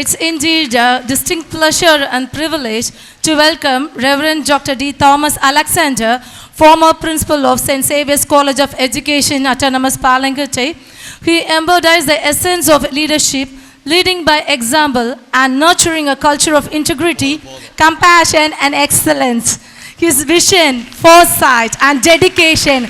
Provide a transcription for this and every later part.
It's indeed a distinct pleasure and privilege to welcome Reverend Dr. D. Thomas Alexander, former principal of St. Saviour's College of Education, Autonomous Palangate. He embodies the essence of leadership, leading by example and nurturing a culture of integrity, compassion, and excellence. His vision, foresight, and dedication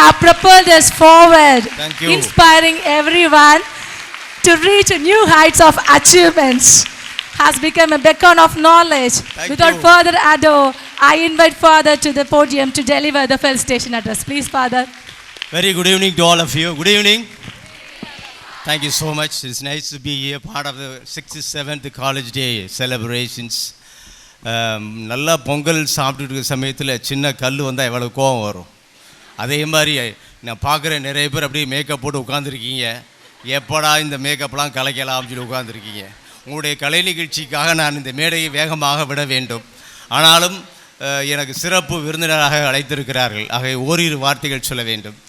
have propelled us forward, inspiring everyone to reach new heights of achievements. Has become a beacon of knowledge. Thank Without you. further ado, I invite Father to the podium to deliver the felicitation address. Please, Father. Very good evening to all of you. Good evening. Thank you so much. It's nice to be here, part of the 67th College Day celebrations. Um, நல்லா பொங்கல் சாப்பிட்டுட்டு இருக்க சமயத்தில் சின்ன கல் வந்தால் எவ்வளோ கோவம் வரும் அதே மாதிரி நான் பார்க்குற நிறைய பேர் அப்படியே மேக்கப் போட்டு உட்காந்துருக்கீங்க எப்படா இந்த மேக்கப்லாம் கலைக்கலாம்னு சொல்லி உட்காந்துருக்கீங்க உங்களுடைய கலை நிகழ்ச்சிக்காக நான் இந்த மேடையை வேகமாக விட வேண்டும். ஆனாலும் எனக்கு சிறப்பு விருந்தினராக அழைத்திருக்கிறார்கள். ஆகவே ஓரிரு வார்த்தைகள் சொல்ல வேண்டும்.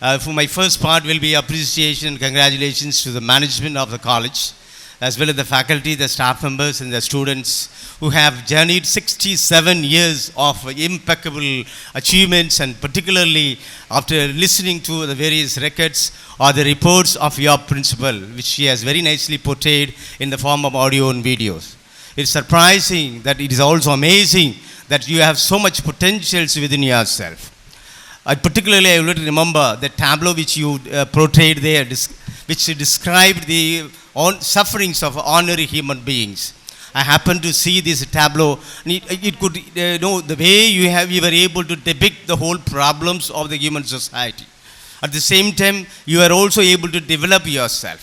Uh, my first first part be appreciation appreciation to the management of the college as well as the faculty, the staff members, and the students who have journeyed 67 years of impeccable achievements, and particularly after listening to the various records or the reports of your principal, which she has very nicely portrayed in the form of audio and videos. It's surprising that it is also amazing that you have so much potentials within yourself. I particularly I would remember the tableau which you uh, portrayed there, which described the on- sufferings of ordinary human beings. I happened to see this tableau. and It, it could, uh, know, the way you have, you were able to depict the whole problems of the human society. At the same time, you are also able to develop yourself.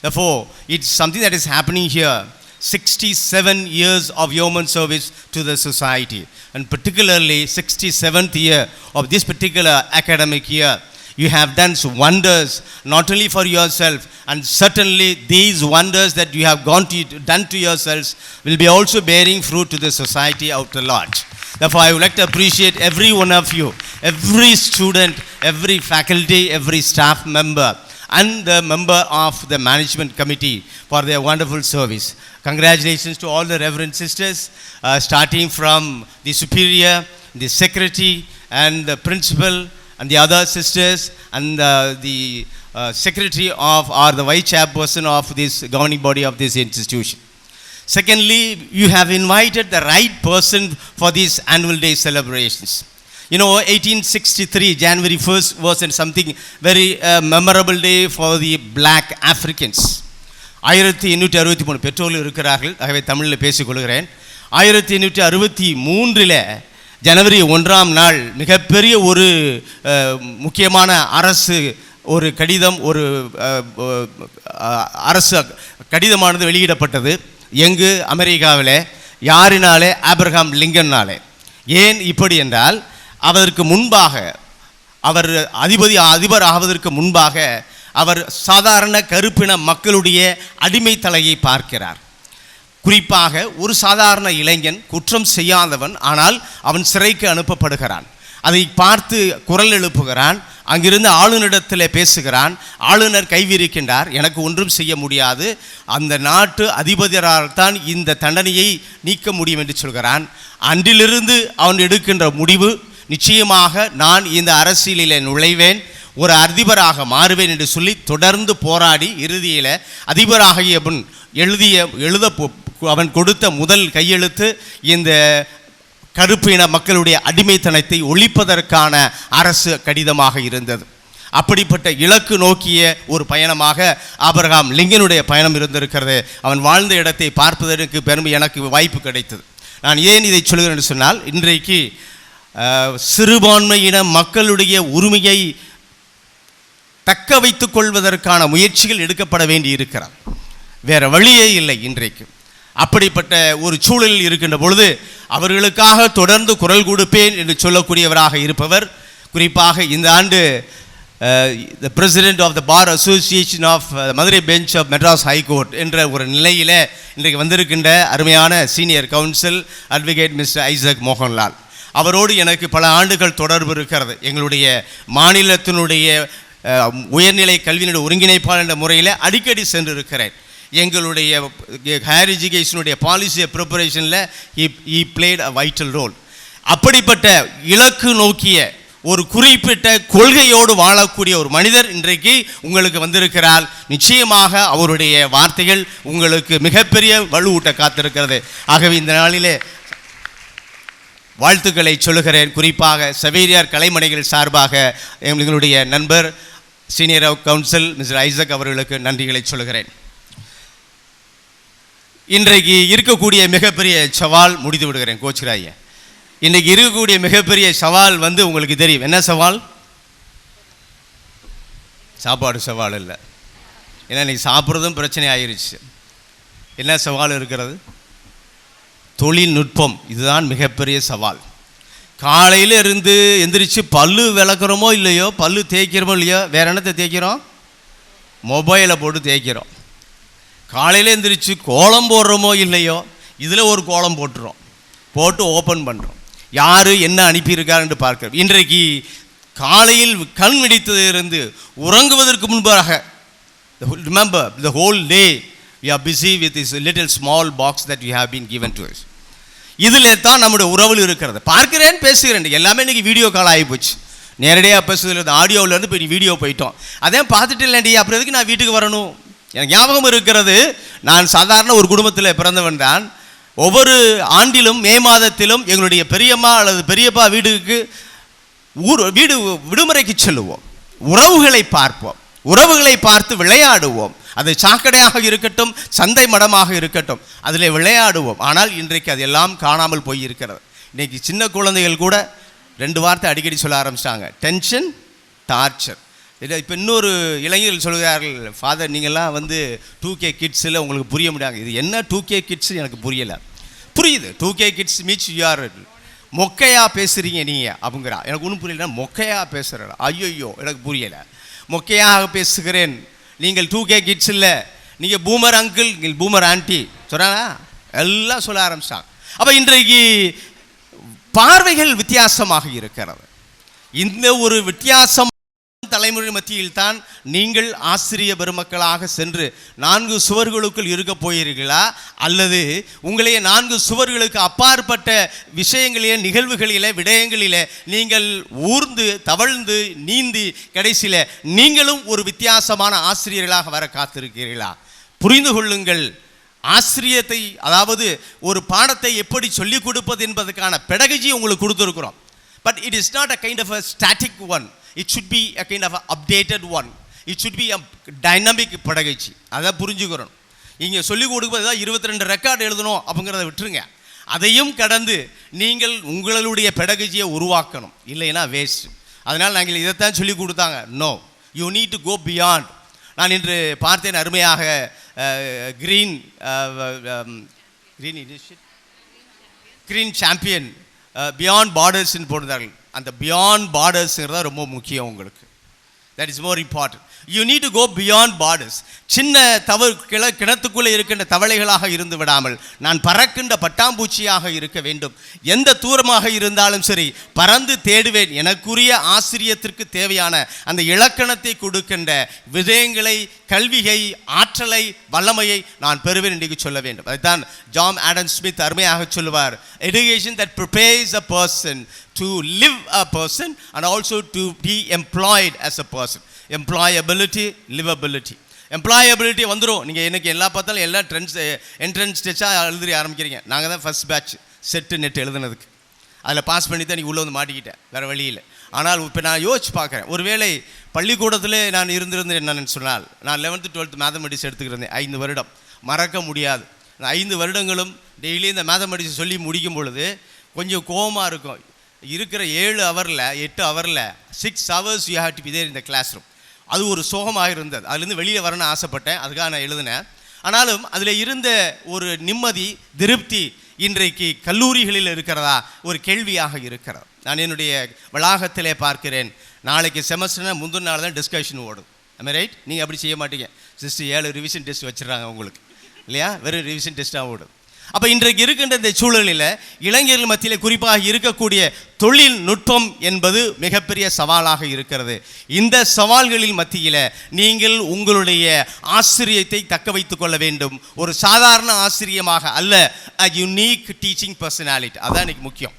Therefore, it's something that is happening here. 67 years of yeoman service to the society, and particularly 67th year of this particular academic year. You have done wonders not only for yourself, and certainly these wonders that you have gone to, done to yourselves will be also bearing fruit to the society out a lot. Therefore, I would like to appreciate every one of you, every student, every faculty, every staff member, and the member of the management committee for their wonderful service. Congratulations to all the reverend sisters, uh, starting from the superior, the secretary, and the principal, and the other sisters, and uh, the uh, secretary of, or the vice chairperson of this governing body of this institution. Secondly, you have invited the right person for these annual day celebrations. You know, 1863, January 1st was something very uh, memorable day for the black Africans. ஆயிரத்தி எண்ணூற்றி அறுபத்தி மூணு பெற்றோர்கள் இருக்கிறார்கள். ஆகவே தமிழில் பேசிக்கொள்கிறேன் ஆயிரத்தி எண்ணூற்றி அறுபத்தி மூன்றில் ஜனவரி ஒன்றாம் நாள் மிகப்பெரிய ஒரு முக்கியமான அரசு ஒரு கடிதம் ஒரு அரசு கடிதமானது வெளியிடப்பட்டது. எங்கு? அமெரிக்காவில். யாரினாலே? ஆப்ரஹாம் லிங்கன்னாலே. ஏன் இப்படி என்றால் அதற்கு முன்பாக அவர் அதிபதி அதிபர் ஆவதற்கு முன்பாக அவர் சாதாரண கருப்பின மக்களுடைய அடிமை தலையை பார்க்கிறார். குறிப்பாக ஒரு சாதாரண இளைஞன் குற்றம் செய்யாதவன் ஆனால் அவன் சிறைக்கு அனுப்பப்படுகிறான். அதை பார்த்து குரல் எழுப்புகிறான். அங்கிருந்து ஆளுநரிடத்தில் பேசுகிறான். ஆளுநர் கைவிரிக்கின்றார். எனக்கு ஒன்றும் செய்ய முடியாது. அந்த நாட்டு அதிபதியால் தான் இந்த தண்டனையை நீக்க முடியும் என்று சொல்கிறான். அன்றிலிருந்து அவன் எடுக்கின்ற முடிவு நிச்சயமாக நான் இந்த அரசியலில் நுழைவேன் ஒரு அதிபராக மாறுவேன் என்று சொல்லி தொடர்ந்து போராடி இறுதியில் அதிபராகிய பின் எழுதிய எழுத அவன் கொடுத்த முதல் கையெழுத்து இந்த கருப்பு இன மக்களுடைய அடிமைத்தனத்தை ஒழிப்பதற்கான அரசு கடிதமாக இருந்தது. அப்படிப்பட்ட இலக்கு நோக்கிய ஒரு பயணமாக ஆபிரகாம் லிங்கனுடைய பயணம் இருந்திருக்கிறது. அவன் வாழ்ந்த இடத்தை பார்ப்பதற்கு பெருமை எனக்கு வாய்ப்பு கிடைத்தது. நான் ஏன் இதை சொல்கிறேன் என்று சொன்னால் இன்றைக்கு சிறுபான்மையின மக்களுடைய உரிமையை தக்க வைத்துக் கொள்வதற்கான முயற்சிகள் எடுக்கப்பட வேண்டி இருக்கிறார் வேற வழியே இல்லை இன்றைக்கு. அப்படிப்பட்ட ஒரு சூழலில் இருக்கின்ற பொழுது அவர்களுக்காக தொடர்ந்து குரல் கொடுப்பேன் என்று சொல்லக்கூடியவராக இருப்பவர். குறிப்பாக இந்த ஆண்டு the president of the bar association of Madurai bench of Madras high court என்ற ஒரு நிலையில் இன்றைக்கு வந்திருக்கின்ற அருமையான senior counsel advocate mister Isaac Mohanlal அவரோடு எனக்கு பல ஆண்டுகள் தொடர்பு இருக்கிறது. எங்களுடைய மாநிலத்தினுடைய உயர்நிலை கல்வியினுடைய ஒருங்கிணைப்பாளர் என்ற முறையில் அடிக்கடி சென்றிருக்கிறேன். எங்களுடைய ஹையர் எஜுகேஷனுடைய policy ப்ரிப்பரேஷனில் he played a vital role அப்படிப்பட்ட இலக்கு நோக்கிய ஒரு குறிப்பிட்ட கொள்கையோடு வாழக்கூடிய ஒரு மனிதர் இன்றைக்கு உங்களுக்கு வந்திருக்கிறார். நிச்சயமாக அவருடைய வார்த்தைகள் உங்களுக்கு மிகப்பெரிய வலுவூட்ட காத்திருக்கிறது. ஆகவே இந்த நாளிலே வாழ்த்துக்களை சொல்லுகிறேன். குறிப்பாக சவேரியார் கலைமனைகள் சார்பாக எங்களுடைய நண்பர் சீனியர் கவுன்சில் மிஸ்டர் ஐசக் அவர்களுக்கு நன்றிகளை சொல்லுகிறேன். இன்றைக்கு இருக்கக்கூடிய மிகப்பெரிய சவால் முடித்து விடுகிறேன் கோச்சிராய இன்றைக்கு இருக்கக்கூடிய மிகப்பெரிய சவால் வந்து உங்களுக்கு தெரியும். என்ன சவால்? சாப்பாடு சவால் இல்லை. ஏன்னா இன்றைக்கி சாப்பிட்றதும் பிரச்சனை ஆயிருச்சு. என்ன சவால் இருக்கிறது? தொழில்நுட்பம். இதுதான் மிகப்பெரிய சவால். காலையில் இருந்து எந்திரிச்சு பல்லு விளக்குறோமோ இல்லையோ பல்லு தேய்க்கிறோமோ இல்லையோ வேற என்னத்தை தேய்க்கிறோம்? மொபைலை போட்டு தேய்க்கிறோம். காலையில் எந்திரிச்சு கோலம் போடுறோமோ இல்லையோ இதில் ஒரு கோலம் போட்டுறோம். போட்டு ஓப்பன் பண்ணுறோம் யார் என்ன அனுப்பியிருக்காருன்னு பார்க்குறோம். இன்றைக்கு காலையில் கண் விழித்ததிலிருந்து உறங்குவதற்கு முன்பாக remember the whole day we are busy with is little small box that you have been given to us. இதில் தான் நம்முடைய உறவில் இருக்கிறது. பார்க்கிறேன் பேசுகிறேன். எல்லாமே இன்றைக்கி வீடியோ கால் ஆகிப்போச்சு நேரடியாக பேசுறதுல ஆடியோவிலேருந்து போய் வீடியோ போயிட்டோம். அதே பார்த்துட்டு இல்லைண்டி அப்புறம் எதுக்கு நான் வீட்டுக்கு வரணும்? எனக்கு ஞாபகம் இருக்கிறது நான் சாதாரண ஒரு குடும்பத்தில் பிறந்தவன் தான். ஒவ்வொரு ஆண்டிலும் மே மாதத்திலும் எங்களுடைய பெரியம்மா அல்லது பெரியப்பா வீட்டுக்கு ஊர் வீடு விடுமுறைக்கு செல்லுவோம். உறவுகளை பார்ப்போம். உறவுகளை பார்த்து விளையாடுவோம். அது சாக்கடையாக இருக்கட்டும் சந்தை மடமாக இருக்கட்டும் அதில் விளையாடுவோம். ஆனால் இன்றைக்கு அது எல்லாம் காணாமல் போய் இருக்கிறது இன்னைக்கு சின்ன குழந்தைகள் கூட ரெண்டு வார்த்தை அடிக்கடி சொல்ல ஆரம்பிச்சிட்டாங்க. டென்ஷன் டார்ச்சர் இதை இப்போ இன்னொரு இளைஞர்கள் சொல்கிறார்கள் ஃபாதர் நீங்கள்லாம் வந்து டூ கே கிட்ஸில் உங்களுக்கு புரிய முடியாது. இது என்ன டூ கே கிட்ஸ் எனக்கு புரியலை. புரியுது. டூ கே கிட்ஸ் மீச் யூ ஆர் மொக்கையாக பேசுகிறீங்க நீங்கள் அப்படிங்கிறா. எனக்கு ஒன்றும் புரியல மொக்கையா பேசுகிறா ஐயோ எனக்கு புரியலை. மொக்கையாக பேசுகிறேன். நீங்கள் டூ கே கிட்ஸ் இல்லை. நீங்கள் பூமர் அங்கிள் நீங்கள் பூமர் ஆன்ட்டி சொல்கிறானா எல்லாம் சொல்ல ஆரம்பிச்சாங்க அப்போ இன்றைக்கு பார்வைகள் வித்தியாசமாக இருக்கிறது. இந்த ஒரு வித்தியாசம் தலைமுறை மத்தியில் தான் நீங்கள் ஆசிரிய பெருமக்களாக சென்று நான்கு சுவர்களுக்குள் இருக்க போகிறீர்களா? அல்லது உங்களையே நான்கு சுவர்களுக்கு அப்பாற்பட்ட விஷயங்களிலே நிகழ்வுகளிலே விடயங்களிலே நீங்கள் ஊர்ந்து தவழ்ந்து நீந்தி கடைசியில் நீங்களும் ஒரு வித்தியாசமான ஆசிரியர்களாக வர காத்திருக்கிறீர்களா? புரிந்து கொள்ளுங்கள். ஆசிரியத்தை அதாவது ஒரு பாடத்தை எப்படி சொல்லிக் கொடுப்பது என்பதற்கான பெடகஜி உங்களுக்கு கொடுத்துருக்குறோம். But it is not a kind of a static one it should be a kind of a updated one it should be a dynamic pedagogy அதை புரிஞ்சுக்கிறோம் இங்கே சொல்லிக் கொடுப்பது தான் இருபத்தி ரெண்டு ரெக்கார்டு எழுதணும் அப்படிங்கிறத விட்டுருங்க. அதையும் கடந்து நீங்கள் உங்களுடைய பெடகஜியை உருவாக்கணும். இல்லைன்னா வேஸ்ட் அதனால் நாங்கள் இதைத்தான் சொல்லி கொடுத்தாங்க. No you need to go beyond நான் இன்று பார்த்தேன் அருமையாக green green initiate green champion beyond பார்டர்ஸ்ன்னு போடுறார்கள் அந்த பியாண்ட் பார்டர்ஸுங்கிறது ரொம்ப முக்கியம் உங்களுக்கு. That is more important you need to go beyond borders சின்ன தவறு கிள கிணத்துக்குள்ளே இருக்கின்ற தவளைகளாக இருந்து விடாமல் நான் பறக்கின்ற பட்டாம்பூச்சியாக இருக்க வேண்டும். எந்த தூரமாக இருந்தாலும் சரி பறந்து தேடுவேன். எனக்குரிய ஆசிரியத்திற்கு தேவையான அந்த இலக்கணத்தை கொடுக்கின்ற விதயங்களை கல்வியை ஆற்றலை வல்லமையை நான் பெறுவேன் என்று சொல்ல வேண்டும். அதுதான் ஜாம் ஆடன் ஸ்மித் அருமையாக சொல்லுவார். Education that prepares a person to live a person and also to be employed as a person. Employability livability. Employability வந்துடும் நீங்கள் எனக்கு எல்லா பார்த்தாலும் எல்லா ட்ரெண்ட்ஸ் என்ட்ரன்ஸ் டெஸ்ட்டாக எழுதி ஆரம்பிக்கிறீங்க. நாங்கள் தான் ஃபஸ்ட் பேட்ச் செட்டு நெட் எழுதுனதுக்கு. அதில் பாஸ் பண்ணி தான் நீ உள்ளே வந்து மாட்டிக்கிட்டேன். வேறு வழியில் ஆனால் இப்போ நான் யோசிச்சு பார்க்குறேன். ஒருவேளை பள்ளிக்கூடத்தில் நான் இருந்திருந்தேன் என்னென்னு சொன்னால் நான் லெவன்த்து டுவெல்த்து மேத்தமெட்டிக்ஸ் எடுத்துக்கிறேன் ஐந்து வருடம். மறக்க முடியாது. ஐந்து வருடங்களும் டெய்லி இந்த மேத்தமெட்டிக்ஸ் சொல்லி முடிக்கும் பொழுது கொஞ்சம் கோவமாக இருக்கும். இருக்கிற ஏழு ஹவரில் எட்டு ஹவரில் six hours you have to be there இந்த கிளாஸ் ரூம் அது ஒரு சோகமாக இருந்தது. அதுலேருந்து வெளியே வரணும்னு ஆசைப்பட்டேன். அதுக்காக நான் எழுதினேன். ஆனாலும் அதில் இருந்த ஒரு நிம்மதி திருப்தி இன்றைக்கு கல்லூரிகளில் இருக்கிறதா? ஒரு கேள்வியாக இருக்கிறது. நான் என்னுடைய வளாகத்திலே பார்க்கிறேன். நாளைக்கு செமஸ்டர்னா முந்தின நாள் தான் டிஸ்கஷன் ஓடும். Am ரைட் நீங்கள் அப்படி செய்ய மாட்டீங்க. சிஸ்டர் ஏழு ரிவிஷன் டெஸ்ட் வச்சிடுறாங்க உங்களுக்கு. இல்லையா? வெறும் ரிவிஷன் டெஸ்ட்டாக ஓடும். அப்போ இன்றைக்கு இருக்கின்ற இந்த சூழலில் இளைஞர்கள் மத்தியில் குறிப்பாக இருக்கக்கூடிய தொழில்நுட்பம் என்பது மிகப்பெரிய சவாலாக இருக்கிறது. இந்த சவால்களில் மத்தியில் நீங்கள் உங்களுடைய ஆசிரியத்தை தக்க வைத்துக் கொள்ள வேண்டும். ஒரு சாதாரண ஆசிரியமாக அல்ல அ யுனீக் டீச்சிங் பர்சனாலிட்டி அதான் இன்னைக்கு முக்கியம்.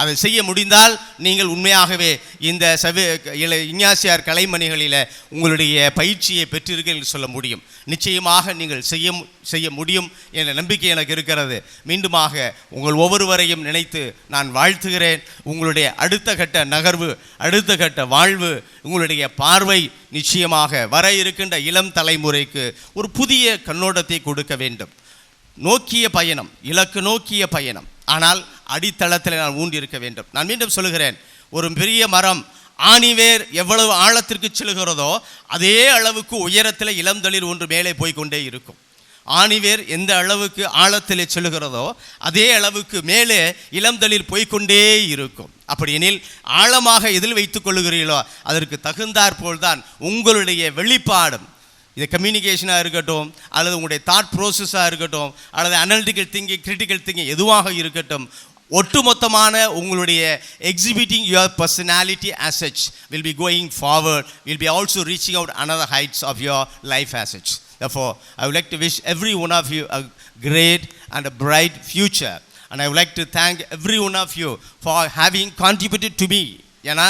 அதை செய்ய முடிந்தால் நீங்கள் உண்மையாகவே இந்த சவி இள இஞ்ஞாசியார் கலைமணிகளில் உங்களுடைய பயிற்சியை பெற்றிருக்க என்று சொல்ல முடியும். நிச்சயமாக நீங்கள் செய்ய செய்ய முடியும் என்ற நம்பிக்கை எனக்கு இருக்கிறது. மீண்டுமாக உங்கள் ஒவ்வொருவரையும் நினைத்து நான் வாழ்த்துகிறேன். உங்களுடைய அடுத்த கட்ட நகர்வு அடுத்த கட்ட வாழ்வு உங்களுடைய பார்வை நிச்சயமாக வர இருக்கின்ற இளம் தலைமுறைக்கு ஒரு புதிய கண்ணோட்டத்தை கொடுக்க வேண்டும். நோக்கிய பயணம் இலக்கு நோக்கிய பயணம். ஆனால் அடித்தளத்தில் நான் ஊன்றி இருக்க வேண்டும். நான் மீண்டும் சொல்லுகிறேன் ஒரு பெரிய மரம் ஆணிவேர் எவ்வளவு ஆழத்திற்கு செல்கிறதோ அதே அளவுக்கு உயரத்தில் இளந்தளிர் ஒன்று மேலே போய்கொண்டே இருக்கும். ஆணிவேர் எந்த அளவுக்கு ஆழத்தில் செல்கிறதோ அதே அளவுக்கு மேலே இளந்தளிர் போய்க்கொண்டே இருக்கும். அப்படியெனில் ஆழமாக எதில் வைத்துக் கொள்ளுகிறீர்களோ அதற்கு தகுந்தாற்போல் தான் உங்களுடைய வெளிப்பாடும் இது கம்யூனிகேஷனாக இருக்கட்டும் அல்லது உங்களுடைய தாட் ப்ரோசஸாக இருக்கட்டும் அல்லது அனலிட்டிக்கல் திங்கிங் கிரிட்டிக்கல் திங்கிங் எதுவாக இருக்கட்டும் ஒட்டுமொத்தமான உங்களுடைய exhibiting your personality as such will be going forward will be also reaching out another heights of your life as such Therefore, I would like to wish every one of you a great and a bright future. And I would like to thank every one of you for having contributed to me. ஏன்னா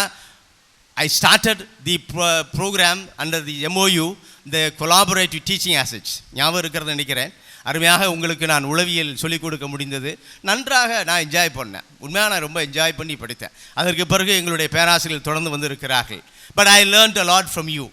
I started the pro program under the MOU இந்த collaborative teaching assets ஞாபகம் இருக்கிறத நினைக்கிறேன். அருமையாக உங்களுக்கு நான் உளவியல் சொல்லிக் கொடுக்க முடிந்தது. நன்றாக நான் என்ஜாய் பண்ணேன். உண்மையாக நான் ரொம்ப என்ஜாய் பண்ணி படித்தேன். அதற்கு பிறகு எங்களுடைய பேராசிரியர்கள் தொடர்ந்து வந்து இருக்கிறார்கள் but I learned a lot from you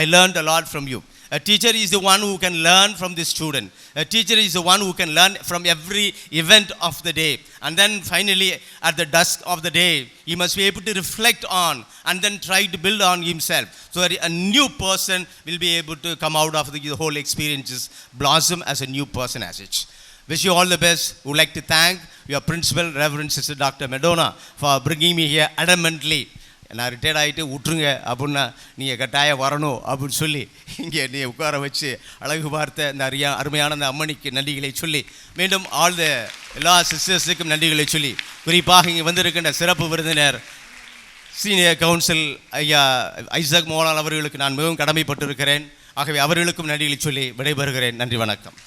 I learned a lot from you A teacher is the one who can learn from the student. A teacher is the one who can learn from every event of the day. And then finally, at the dusk of the day, he must be able to reflect on and then try to build on himself. So that a new person will be able to come out of the, whole experiences, blossom as a new person as such. Wish you all the best. Would like to thank your principal, Reverend Sister Dr. Madonna, for bringing me here adamantly. நான் retired ஆகிட்டு விட்ருங்க அப்படின்னா நீங்கள் கட்டாயம் வரணும் அப்படின்னு சொல்லி இங்கே நீ உட்கார வச்சு அழகு பார்த்த இந்த அரியா அருமையான அந்த அம்மணிக்கு நன்றிகளை சொல்லி மீண்டும் ஆல் த எல்லா சிஸ்டர்ஸுக்கும் நன்றிகளை சொல்லி குறிப்பாக இங்கே வந்திருக்கின்ற சிறப்பு விருந்தினர் சீனியர் கவுன்சில் ஐயா ஐசக் மோகன் அவர்களுக்கு நான் மிகவும் கடமைப்பட்டிருக்கிறேன் ஆகவே அவர்களுக்கும் நன்றிகளை சொல்லி விடைபெறுகிறேன் நன்றி வணக்கம்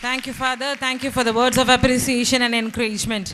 Thank you, Father. Thank you for the words of appreciation and encouragement.